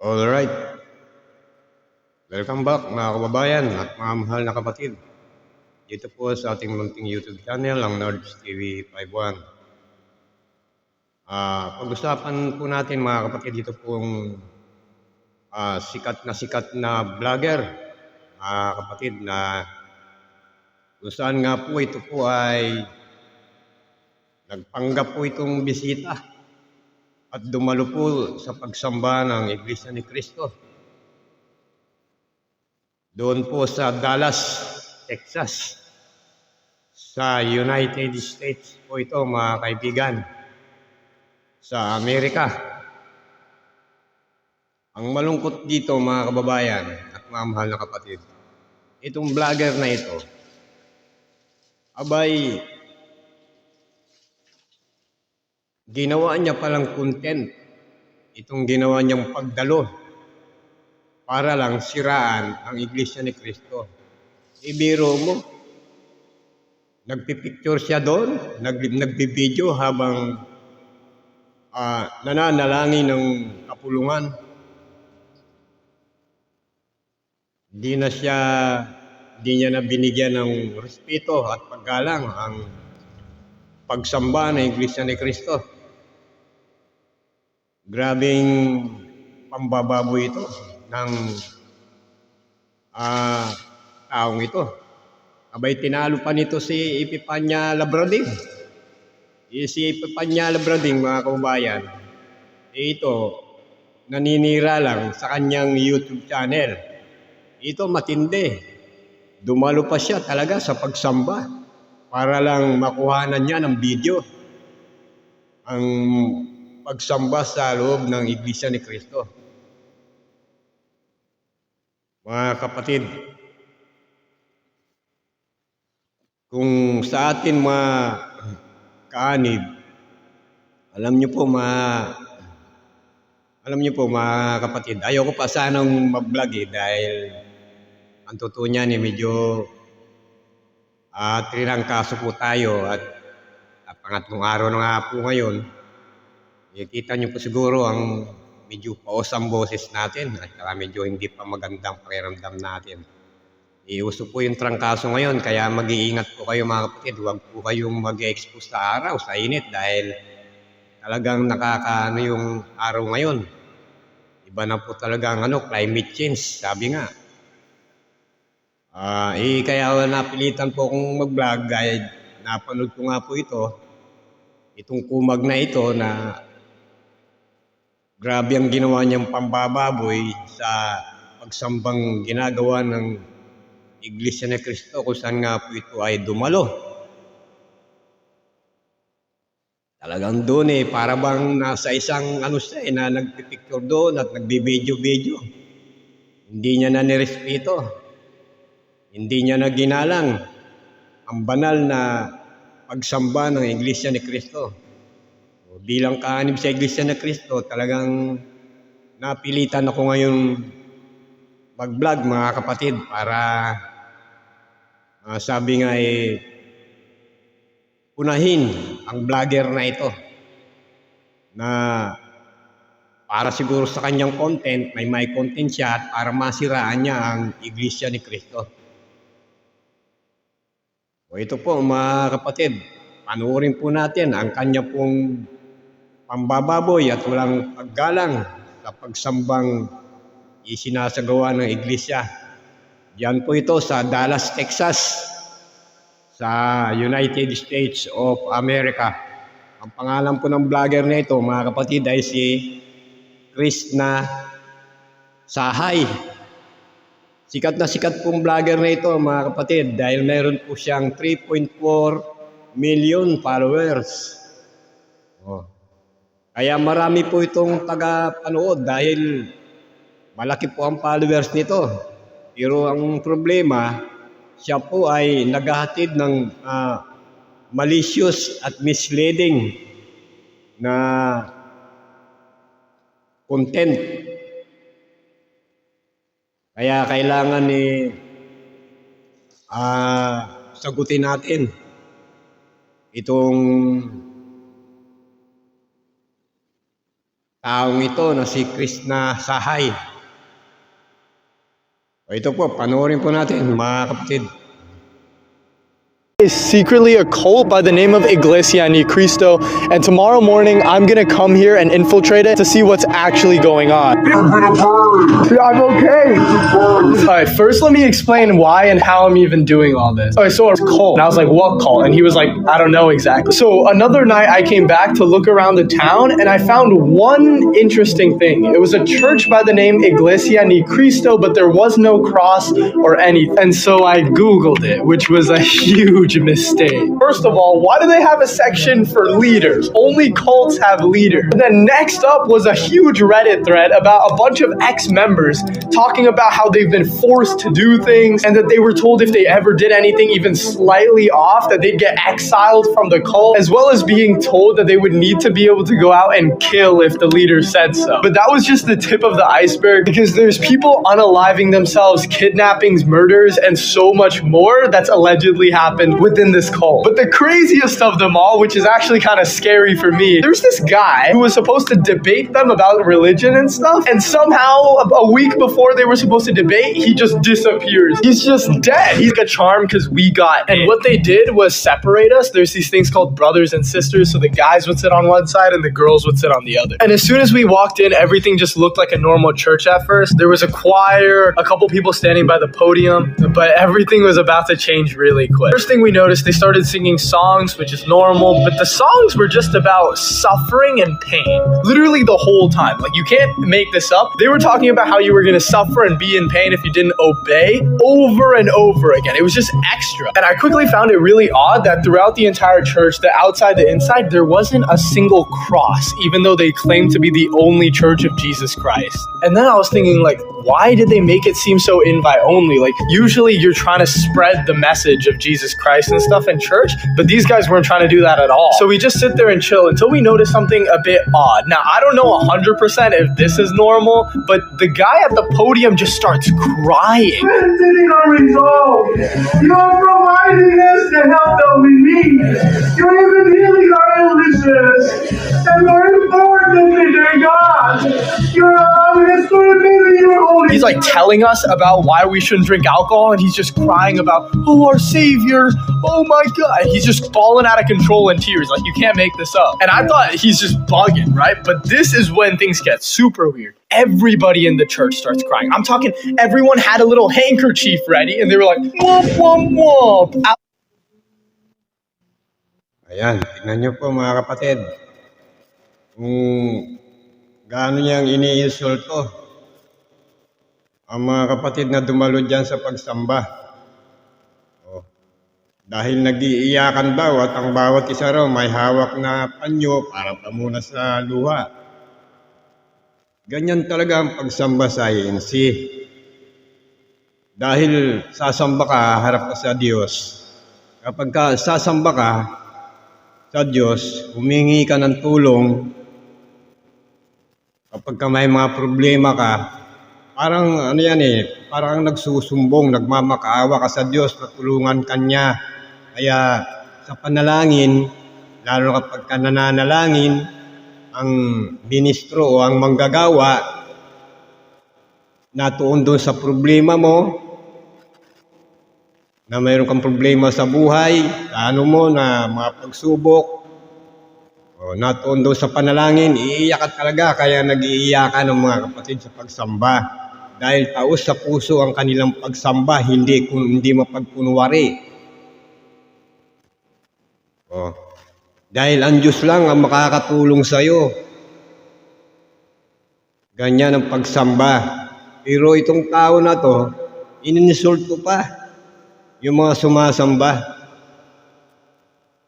Alright. Welcome back mga kababayan at mga mahal na kapatid. Dito po sa ating munting YouTube channel, ang Nerds TV 51. Ah, pag-usapan po natin mga kapatid dito pong ah, sikat na sikat na vlogger, mga kapatid na kung saan nga po ito po ay nagpanggap po itong bisita at dumalo po sa pagsamba ng Iglesia ni Cristo. Doon po sa Dallas, Texas, sa United States po ito mga kaibigan, sa Amerika. Ang malungkot dito mga kababayan at mga mahal na kapatid, itong vlogger na ito, abay, ginawa niya palang content itong ginawa niyang pagdalo para lang siraan ang Iglesia ni Cristo. Ibiro mo, nagpipicture siya doon, nag, nagbibideo habang ah, nananalangin ng kapulungan. Di na siya, di niya na binigyan ng respeto at paggalang ang pagsamba ng Iglesia ni Cristo. Grabing pambababoy ito ng ah, taong ito. Abay, tinalo pa nito si Ipipanya Labrading. Eh, Si Ipipanya Labrading, mga kababayan, eh, ito, naninira lang sa kanyang YouTube channel. Ito matindi. Dumalo pa siya talaga sa pagsamba para lang makuhanan niya ng video ang pagsamba sa loob ng Iglesia ni Cristo. Mga kapatid, kung sa atin mga kaanib, alam niyo po mga alam niyo po mga kapatid, ayoko pa sanang mag-vlog eh dahil ang totoo niyan eh medyo at kaso po tayo at, at pangatlong araw na nga po ngayon, eh, kita niyo po siguro ang medyo paos boses natin at saka medyo hindi pa magandang pakiramdam natin. Iuso po yung trangkaso ngayon kaya mag-iingat po kayo mga kapatid. Huwag po kayong mag-expose sa araw, sa init dahil talagang nakakaano yung araw ngayon. Iba na po talaga ang ano, climate change, sabi nga. Ah, eh, kaya napilitan po akong mag-vlog dahil napanood ko nga po ito. Itong kumag na ito na grabe ang ginawa niyang pambababoy sa pagsambang ginagawa ng Iglesia ni Cristo kung saan nga po ito ay dumalo. Talagang doon eh, para bang nasa isang ano siya eh, na nagpipicture doon at nagbibideo-video. Hindi niya na nirespeto. Hindi niya na ginalang ang banal na pagsamba ng Iglesia ni Cristo. O, bilang kaanib sa Iglesia ni Cristo, talagang napilitan ako ngayon mag-vlog mga kapatid para ah, sabi nga eh unahin ang vlogger na ito na para siguro sa kanyang content, may may content siya para masiraan niya ang Iglesia ni Cristo. O ito po mga kapatid, panuorin po natin ang kanya pong pambababoy at walang paggalang sa pagsambang isinasagawa ng Iglesia. Diyan po ito sa Dallas, Texas, sa United States of America. Ang pangalan po ng vlogger na ito, mga kapatid, ay si Krishna Sahay. Sikat na sikat pong vlogger na ito, mga kapatid, dahil meron po siyang 3.4 million followers. Oh. Kaya marami po itong taga-panood dahil malaki po ang followers nito. Pero ang problema, siya po ay naghahatid ng ah, malicious at misleading na content. Kaya kailangan ni ah, sagutin natin itong taong ito na si Krishna Sahay. O ito po, panoorin po natin mga kapatid. Is secretly a cult by the name of Iglesia Ni Cristo, and tomorrow morning I'm gonna come here and infiltrate it to see what's actually going on. I'm okay. Alright, first let me explain why and how I'm even doing all this. Alright, so it's cult. And I was like, what cult? And he was like, I don't know exactly. So another night I came back to look around the town and I found one interesting thing. It was a church by the name Iglesia Ni Cristo, but there was no cross or anything. And so I Googled it, which was a huge mistake. First of all, why do they have a section for leaders? Only cults have leaders. And then next up was a huge Reddit thread about a bunch of ex members talking about how they've been forced to do things and that they were told if they ever did anything even slightly off, that they'd get exiled from the cult, as well as being told that they would need to be able to go out and kill if the leader said so. But that was just the tip of the iceberg because there's people unaliving themselves, kidnappings, murders, and so much more that's allegedly happened within this cult. But the craziest of them all, which is actually kind of scary for me, there's this guy who was supposed to debate them about religion and stuff, and somehow a week before they were supposed to debate, he just disappears. He's just dead. He's like a charm because we got. And what they did was separate us. There's these things called brothers and sisters, so the guys would sit on one side and the girls would sit on the other. And as soon as we walked in, everything just looked like a normal church at first. There was a choir, a couple people standing by the podium, but everything was about to change really quick. First thing we noticed, they started singing songs, which is normal, but the songs were just about suffering and pain. Literally the whole time. Like, you can't make this up. They were talking about how you were going to suffer and be in pain if you didn't obey over and over again. It was just extra. And I quickly found it really odd that throughout the entire church, the outside, the inside, there wasn't a single cross, even though they claimed to be the only church of Jesus Christ. And then I was thinking, like, why did they make it seem so invite only? Like, usually you're trying to spread the message of Jesus Christ and stuff in church, but these guys weren't trying to do that at all. So we just sit there and chill until we notice something a bit odd. Now, I don't know 100% if this is normal, but the guy at the podium just starts crying. strengthening our resolve. You're like telling us about why we shouldn't drink alcohol, and he's just crying about, oh, our Savior, oh my God. He's just falling out of control in tears. Like, you can't make this up. And I thought he's just bugging, right? But this is when things get super weird. Everybody in the church starts crying. I'm talking, everyone had a little handkerchief ready, and they were like, womp, womp, womp. Ayan, tingnan nyo po mga kapatid. Kung gaano niyang iniinsulto ang mga kapatid na dumalo dyan sa pagsamba. Oh. Dahil nag-iiyakan daw at ang bawat isa raw may hawak na panyo para pamuna sa luha. Ganyan talaga ang pagsamba sa INC. Dahil sasamba ka, harap ka sa Diyos. Kapag ka sasamba ka, sa Diyos, humingi ka ng tulong kapag ka may mga problema ka, parang ano yan eh, parang nagsusumbong, nagmamakaawa ka sa Diyos, natulungan ka niya. Kaya sa panalangin, lalo kapag ka nananalangin, ang ministro o ang manggagawa, natuon doon sa problema mo, na mayroon kang problema sa buhay, ano mo na mga pagsubok, o natuon doon sa panalangin, iiyak ka talaga, kaya nag-iiyakan ng mga kapatid sa pagsamba. Dahil taos sa puso ang kanilang pagsamba, hindi kung hindi mapagkunwari. O, dahil ang Diyos lang ang makakatulong sa iyo. Ganyan ang pagsamba. Pero itong tao na to, inininsulto pa yung mga sumasamba.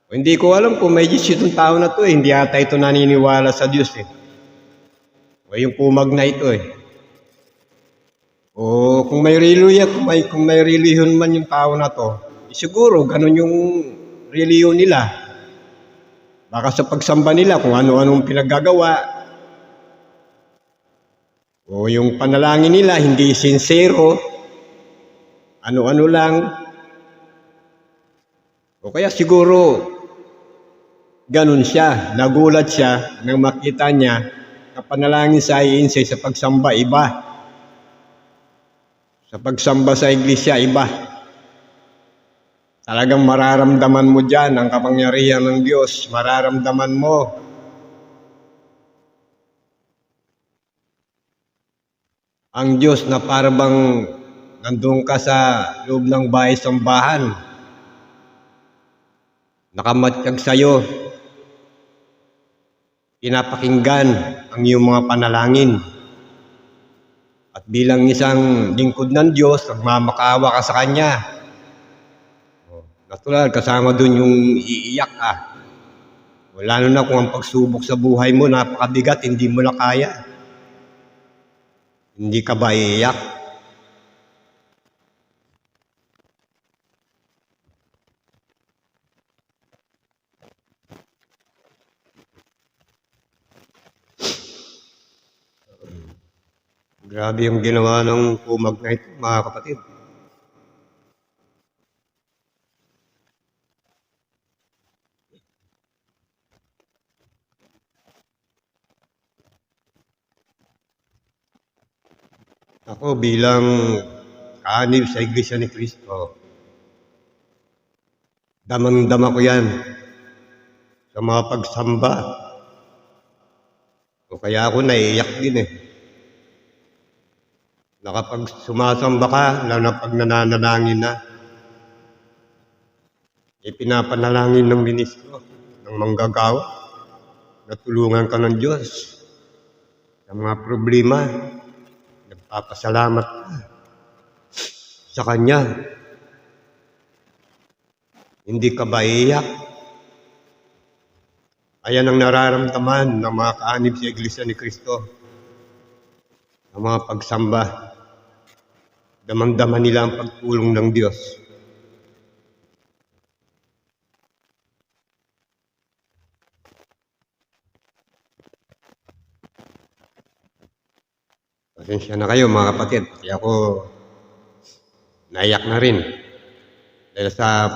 O, hindi ko alam kung may Diyos itong tao na to eh. Hindi ata ito naniniwala sa Diyos eh. O yung pumag na ito eh. O kung may reliyon, kung may, kung may reliyon man yung tao na to, eh, siguro ganun yung reliyon nila. Baka sa pagsamba nila kung ano-anong pinaggagawa. O yung panalangin nila hindi sincero. Ano-ano lang. O kaya siguro ganun siya. Nagulat siya nang makita niya kapanalangin sa INC sa pagsamba, iba. Sa pagsamba sa iglesia, iba. Talagang mararamdaman mo dyan ang kapangyarihan ng Diyos. Mararamdaman mo. Ang Diyos na parabang nandun ka sa loob ng bahay sambahan. Nakamatsyag sa'yo. Pinapakinggan ang iyong mga panalangin. At bilang isang lingkod ng Diyos, nagmamakawa ka sa Kanya. Oh, Natural, kasama dun yung iiyak ka. Wala na kung ang pagsubok sa buhay mo, napakabigat, hindi mo na kaya. Hindi ka ba iiyak? Grabe yung ginawa ng kumag na ito, mga kapatid. Ako bilang kaanib sa Iglesia ni Cristo, damang-dama ko yan sa mga pagsamba. O kaya ako naiiyak din eh. Na kapag sumasamba ka, na pag nananalangin na, ipinapanalangin ng ministro, ng manggagawa, natulungan ka ng Diyos sa mga problema, nagpapasalamat ka sa Kanya. Hindi ka ba iiyak? Ayan ang nararamdaman ng mga kaanib sa Iglesia ni Cristo. Ang mga pagsamba. Damang-dama nila ang pagtulong ng Diyos. Pasensya na kayo mga kapatid. Kaya ako naiyak na rin. Dahil sa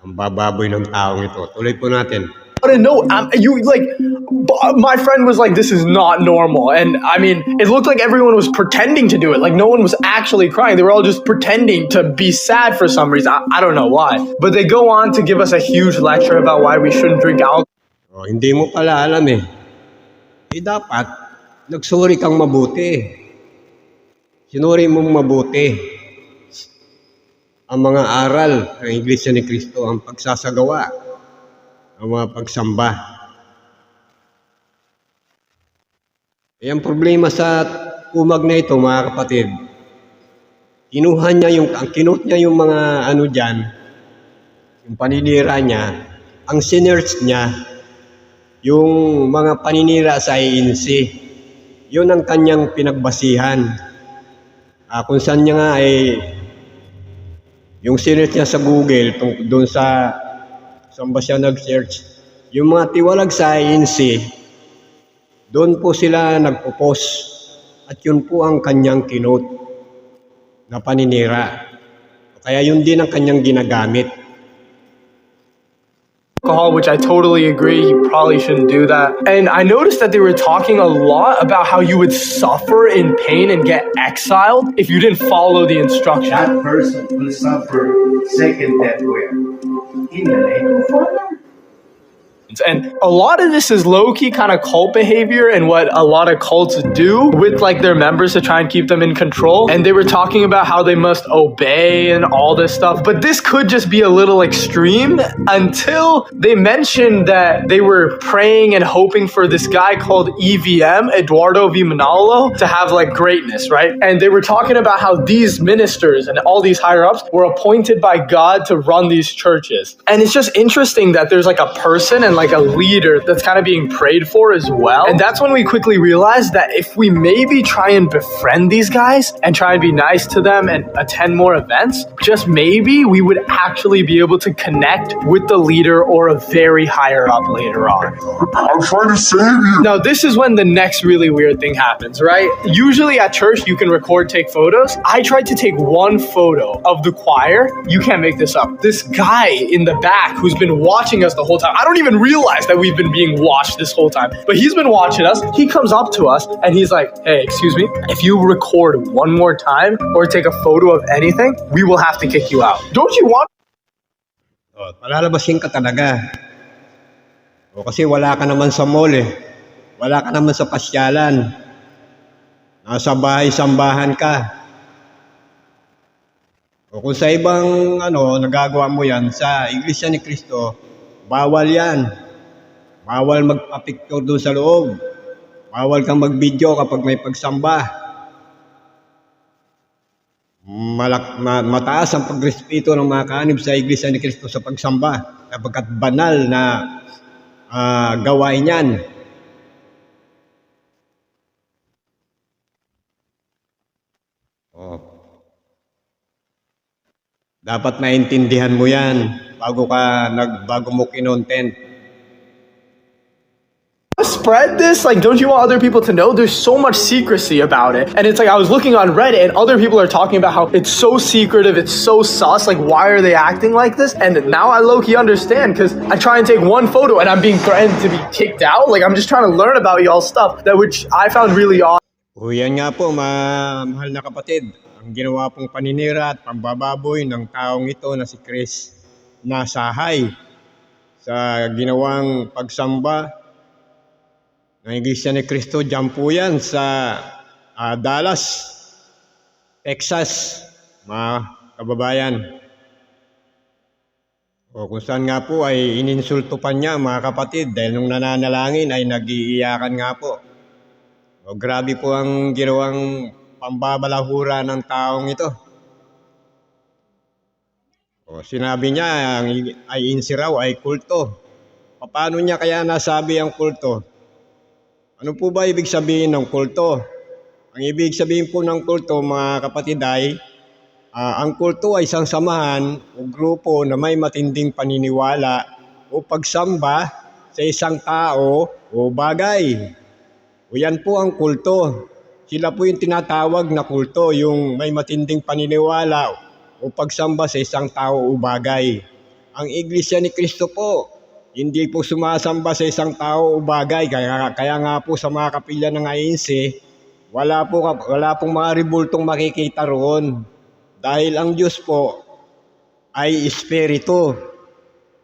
ang bababoy ng taong ito. Tuloy po natin. But no, um, you like b- my friend was like, "This is not normal," and I mean, it looked like everyone was pretending to do it. Like no one was actually crying; they were all just pretending to be sad for some reason. I, I don't know why, but they go on to give us a huge lecture about why we shouldn't drink alcohol. O, hindi mo pala alam eh. Eh dapat, nagsuri kang mabuti. Sinuri mong mabuti ang mga aral ng Iglesia ni Cristo, ang pagsasagawa, ang mga pagsamba. Eh, ang problema sa umag na ito, mga kapatid, kinuha niya yung, ang kinut niya yung mga ano dyan, yung paninira niya, ang sinners niya, yung mga paninira sa ANC, yun ang kanyang pinagbasihan. Ah, kung saan niya nga ay yung sinerch niya sa Google doon sa saan ba siya nag-search? Yung mga tiwalag sa ANC doon po sila nagpo-post. At yun po ang kanyang kinote na paninira. Kaya yun din ang kanyang ginagamit alcohol, which I totally agree. You probably shouldn't do that. And I noticed that they were talking a lot about how you would suffer in pain and get exiled if you didn't follow the instructions. that person will suffer second death? In the lake of fire. And a lot of this is low key kind of cult behavior and what a lot of cults do with like their members to try and keep them in control. And they were talking about how they must obey and all this stuff. But this could just be a little extreme until they mentioned that they were praying and hoping for this guy called EVM, Eduardo V. Manalo, to have like greatness, right? And they were talking about how these ministers and all these higher ups were appointed by God to run these churches. And it's just interesting that there's like a person and like a leader that's kind of being prayed for as well. And that's when we quickly realized that if we maybe try and befriend these guys and try and be nice to them and attend more events, just maybe we would actually be able to connect with the leader or a very higher up later on. I'm trying to save you. Now, this is when the next really weird thing happens, right? Usually at church, you can record, take photos. I tried to take one photo of the choir. You can't make this up. This guy in the back who's been watching us the whole time, I don't even realize that we've been being watched this whole time. But he's been watching us. He comes up to us and he's like, hey, excuse me, if you record one more time or take a photo of anything, we will have to kick you out. Don't you want O, palalabasin ka talaga. O kasi wala ka naman sa mall eh. Wala ka naman sa pasyalan. Nasa bahay-sambahan ka. O kung sa ibang ano, nagagawa mo yan, sa Iglesia ni Cristo, bawal yan. Bawal magpa-picture doon sa loob. Bawal kang mag-video kapag may pagsamba. Malak, ma- mataas ang pagrespeto ng mga kaanib sa Iglesia ni Cristo sa pagsamba sapagkat banal na ah, gawain yan. Oh. Dapat maintindihan mo yan bago ka nag bago mo kinontent. spread this? Like, don't you want other people to know? There's so much secrecy about it. And it's like, I was looking on Reddit and other people are talking about how it's so secretive, it's so sus. Like, why are they acting like this? And now I low key understand because I try and take one photo and I'm being threatened to be kicked out. Like, I'm just trying to learn about y'all stuff that which I found really odd. O yan nga po, ma mahal na kapatid. Ang ginawa pong paninira at pambababoy ng taong ito na si Chris Nasahay sa ginawang pagsamba ng Iglesia ni Cristo. Diyan sa ah, Dallas, Texas, mga kababayan. O kung saan nga po ay ininsulto pa niya mga kapatid dahil nung nananalangin ay nagiiyakan nga po. O, grabe po ang ginawang pambabalahura ng taong ito. O, sinabi niya ang i- ay insiraw ay kulto. Paano niya kaya nasabi ang kulto? Ano po ba ibig sabihin ng kulto? Ang ibig sabihin po ng kulto mga kapatid ay ah, ang kulto ay isang samahan o grupo na may matinding paniniwala o pagsamba sa isang tao o bagay. O yan po ang kulto. Sila po yung tinatawag na kulto, yung may matinding paniniwala o pagsamba sa isang tao o bagay. Ang Iglesia ni Kristo po, hindi po sumasamba sa isang tao o bagay. Kaya, kaya nga po sa mga kapilya ng Ainse, wala, po, wala pong mga ribultong makikita roon. Dahil ang Diyos po ay Espiritu.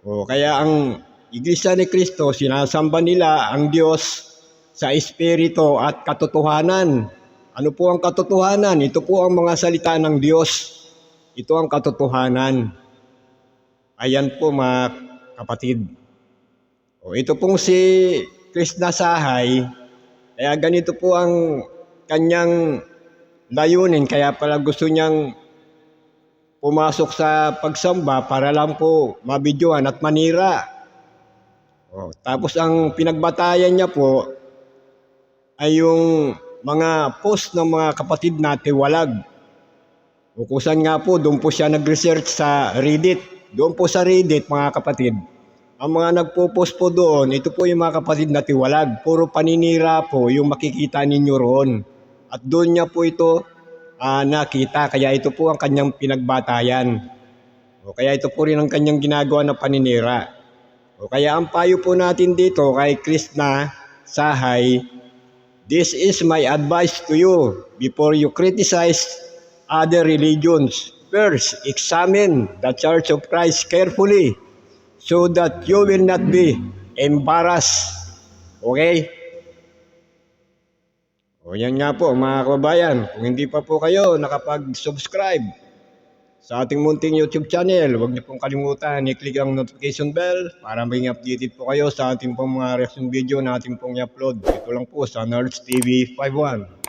O, kaya ang Iglesia ni Kristo, sinasamba nila ang Diyos sa Espiritu at katotohanan. Ano po ang katotohanan? Ito po ang mga salita ng Diyos. Ito ang katotohanan. Ayan po mga kapatid. O, ito pong si Chris Nasahay, kaya ganito po ang kanyang layunin. Kaya pala gusto niyang pumasok sa pagsamba para lang po mabidyohan at manira. O, tapos ang pinagbatayan niya po ay yung mga post ng mga kapatid na tiwalag. O nga po, doon po siya nag-research sa Reddit. Doon po sa Reddit, mga kapatid. Ang mga nagpo-post po doon, ito po yung mga kapatid na tiwalag. Puro paninira po yung makikita ninyo roon. At doon niya po ito ah, nakita. Kaya ito po ang kanyang pinagbatayan. O kaya ito po rin ang kanyang ginagawa na paninira. O kaya ang payo po natin dito kay Krishna Sahay, This is my advice to you before you criticize other religions. First, examine the Church of Christ carefully so that you will not be embarrassed. Okay? O yan nga po mga kababayan, kung hindi pa po kayo nakapag-subscribe sa ating munting YouTube channel, huwag niyo pong kalimutan i-click ang notification bell para maging updated po kayo sa ating pong mga reaction video na ating pong i-upload. Ito lang po sa Nerds TV 51.